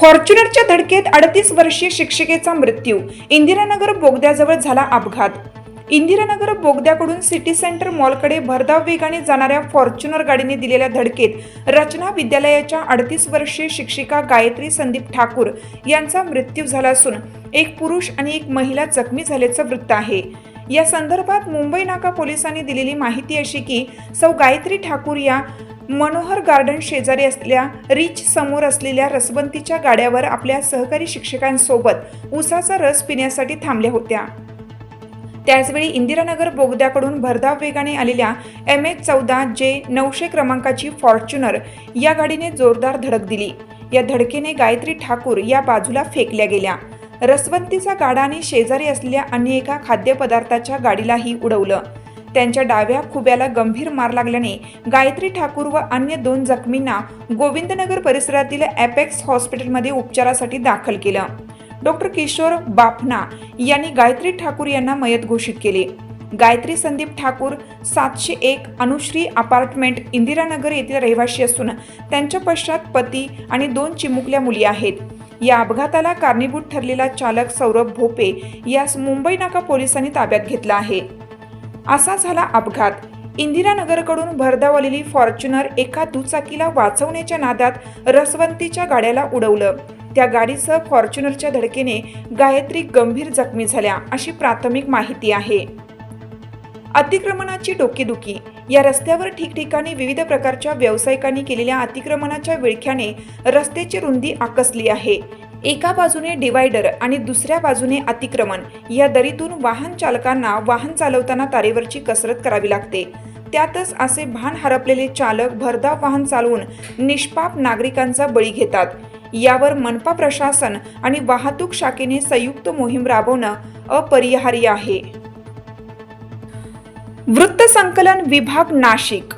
फॉर्च्युनरच्या धडकेत अडतीस वर्षीय शिक्षिकेचा मृत्यू. इंदिरानगर बोगद्याजवळ झाला अपघात. इंदिरानगर बोगद्याकडून सिटी सेंटर मॉलकडे भरधाव वेगाने जाणाऱ्या फॉर्च्युनर गाडीने दिलेल्या धडकेत रचना विद्यालयाच्या अडतीस वर्षीय शिक्षिका गायत्री संदीप ठाकूर यांचा मृत्यू झाला असून एक पुरुष आणि एक महिला जखमी झाल्याचं वृत्त आहे. या संदर्भात मुंबई नाका पोलिसांनी दिलेली माहिती अशी की सौ गायत्री ठाकूर या मनोहर गार्डन शेजारी असलेल्या रिच समोर असलेल्या रसवंतीच्या गाड्यावर आपल्या सहकारी शिक्षकांसोबत उसाचा रस पिण्यासाठी थांबल्या होत्या. त्याचवेळी इंदिरानगर बोगद्याकडून भरधाव वेगाने आलेल्या एम एच चौदा जे नऊशे क्रमांकाची फॉर्च्युनर या गाडीने जोरदार धडक दिली. या धडकेने गायत्री ठाकूर या बाजूला फेकल्या गेल्या. रसवंतीचा गाडाने शेजारी असलेल्या अन्य एका खाद्यपदार्थाच्या गाडीलाही उडवलं. त्यांच्या डाव्या खुब्याला गंभीर मार लागल्याने गायत्री ठाकूर व अन्य दोन जखमींना गोविंदनगर परिसरातील ॲपेक्स हॉस्पिटलमध्ये उपचारासाठी दाखल केलं. डॉक्टर किशोर बाफना यांनी गायत्री ठाकूर यांना मयत घोषित केले. गायत्री संदीप ठाकूर सातशे एक अनुश्री अपार्टमेंट इंदिरानगर येथील रहिवाशी असून त्यांच्या पश्चात पती आणि दोन चिमुकल्या मुली आहेत. या अपघाताला कारणीभूत ठरलेला चालक सौरभ भोपे यास मुंबई नाका पोलिसांनी ताब्यात घेतला आहे. असा झाला अपघात. इंदिरानगरकडून भरधाव आलेली फॉर्च्युनर एका दुचाकीला वाचवण्याच्या नादात रसवंतीच्या गाड्याला उडवलं. त्या गाडीसह फॉर्च्युनरच्या धडकेने गायत्री गंभीर जखमी झाल्या अशी प्राथमिक माहिती आहे. अतिक्रमणाची डोकेदुखी. या रस्त्यावर ठिकठिकाणी विविध प्रकारच्या व्यावसायिकांनी केलेल्या अतिक्रमणाच्या विळख्याने रस्त्याची रुंदी आकसली आहे. एका बाजूने डिवायडर आणि दुसऱ्या बाजूने अतिक्रमण. या दरीतून वाहन चालकांना वाहन चालवताना तारेवरची कसरत करावी लागते. त्यातच असे भान हरपलेले चालक भरधाव वाहन चालवून निष्पाप नागरिकांचा बळी घेतात. यावर मनपा प्रशासन आणि वाहतूक शाखेने संयुक्त मोहीम राबवणं अपरिहार्य आहे. वृत्तसंकलन विभाग नाशिक.